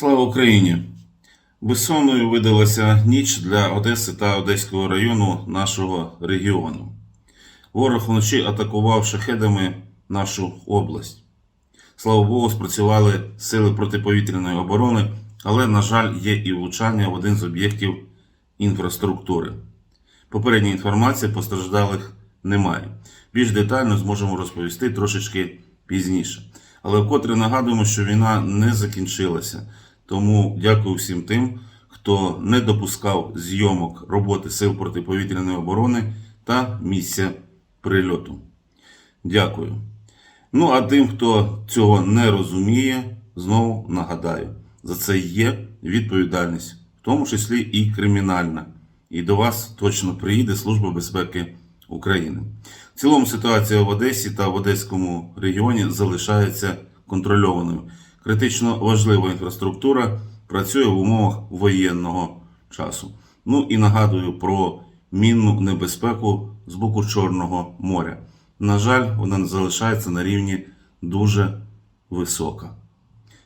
Слава Україні! Безсонною видалася ніч для Одеси та Одеського району нашого регіону. Ворог влочі атакував шахедами нашу область. Слава Богу, спрацювали сили протиповітряної оборони, але, на жаль, є і влучання в один з об'єктів інфраструктури. Попередня інформація постраждалих немає. Більш детально зможемо розповісти трошечки пізніше. Але вкотре нагадуємо, що війна не закінчилася. Тому дякую всім тим, хто не допускав зйомок роботи сил протиповітряної оборони та місця прильоту. Дякую. Ну а тим, хто цього не розуміє, знову нагадаю, за це є відповідальність, в тому числі і кримінальна. І до вас точно приїде Служба безпеки України. В цілому ситуація в Одесі та в Одеському регіоні залишається контрольованою. Критично важлива інфраструктура працює в умовах воєнного часу. Ну і нагадую про мінну небезпеку з боку Чорного моря. На жаль, вона залишається на рівні дуже висока.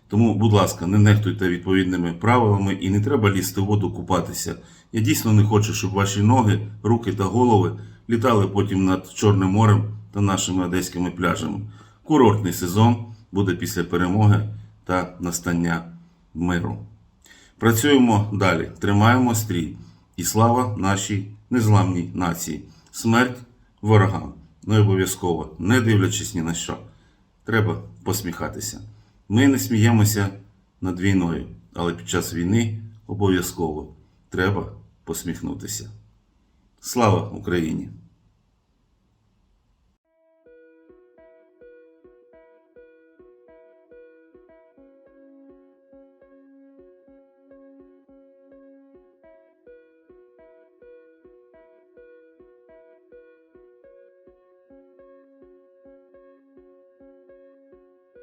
Тому, будь ласка, не нехтуйте відповідними правилами і не треба лізти в воду купатися. Я дійсно не хочу, щоб ваші ноги, руки та голови літали потім над Чорним морем та нашими одеськими пляжами. Курортний сезон буде після перемоги та настання миру. Працюємо далі, тримаємо стрій і слава нашій незламній нації. Смерть ворогам. Не обов'язково, не дивлячись ні на що. Треба посміхатися. Ми не сміємося над війною, але під час війни обов'язково треба посміхнутися. Слава Україні!